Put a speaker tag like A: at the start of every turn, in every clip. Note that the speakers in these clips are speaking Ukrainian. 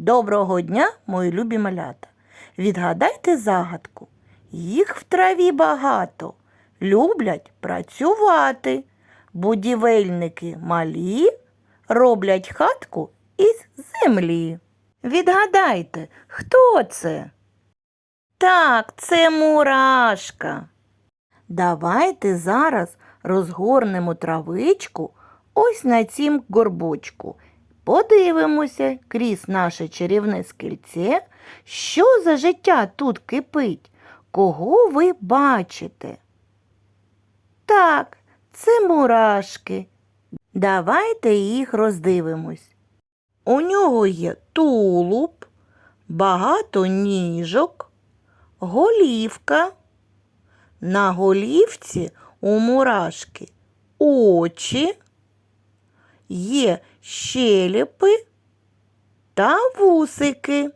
A: Доброго дня, мої любі малята. Відгадайте загадку. Їх в траві багато, люблять працювати. Будівельники малі роблять хатку із землі. Відгадайте, хто це? Так, це мурашка. Давайте зараз розгорнемо травичку ось на цім горбочку. Подивимося крізь наше чарівне скельце, що за життя тут кипить, кого ви бачите. Так, це мурашки. Давайте їх роздивимось. У нього є тулуб, багато ніжок, голівка. На голівці у мурашки очі, є щелепи та вусики.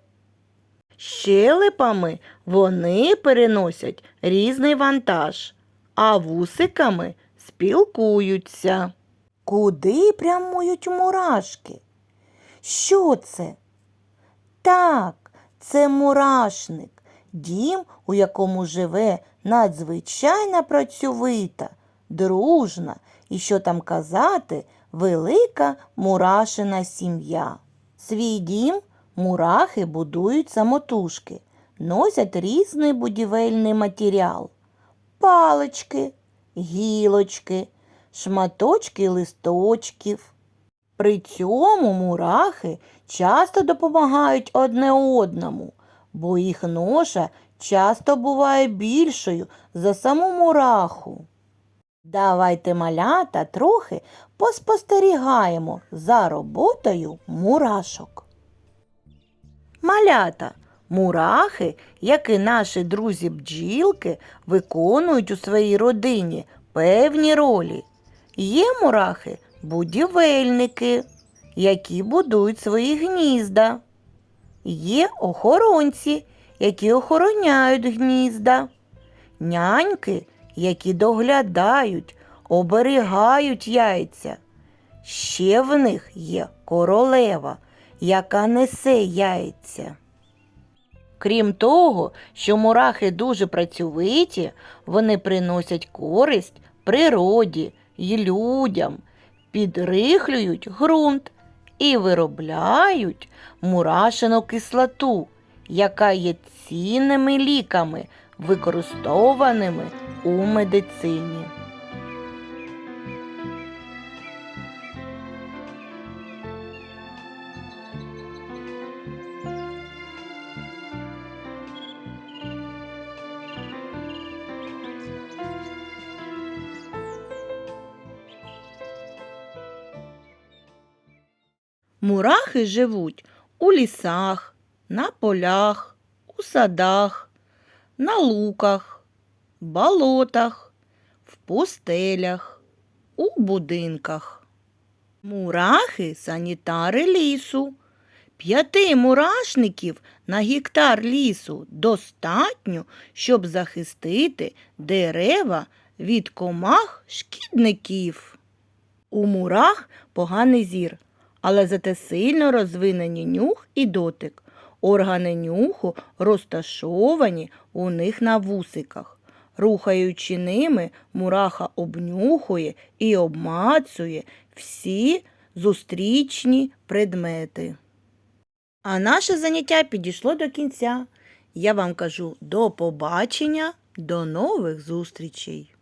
A: Щелепами вони переносять різний вантаж, а вусиками спілкуються. Куди прямують мурашки? Що це? Так, це мурашник, дім, у якому живе надзвичайно працьовита, дружна і, що там казати, велика мурашина сім'я. Свій дім мурахи будують самотужки, носять різний будівельний матеріал, палички, гілочки, шматочки листочків. При цьому мурахи часто допомагають одне одному, бо їх ноша часто буває більшою за саму мураху. Давайте малята трохи поспостерігаємо за роботою мурашок. Малята, мурахи, як і наші друзі бджілки, виконують у своїй родині певні ролі. Є мурахи будівельники, які будують свої гнізда. Є охоронці, які охороняють гнізда, няньки, які доглядають, оберігають яйця. Ще в них є королева, яка несе яйця. Крім того, що мурахи дуже працьовиті, вони приносять користь природі й людям, підрихлюють ґрунт і виробляють мурашину кислоту, яка є цінними ліками, використованими у медицині. Мурахи живуть у лісах, на полях, у садах, на луках, болотах, в пустелях, у будинках. Мурахи санітари лісу. П'яти мурашників на гектар лісу достатньо, щоб захистити дерева від комах шкідників. У мурах поганий зір, але зате сильно розвинені нюх і дотик. Органи нюху розташовані у них на вусиках. Рухаючи ними, мураха обнюхує і обмацує всі зустрічні предмети. А наше заняття підійшло до кінця. Я вам кажу до побачення, до нових зустрічей!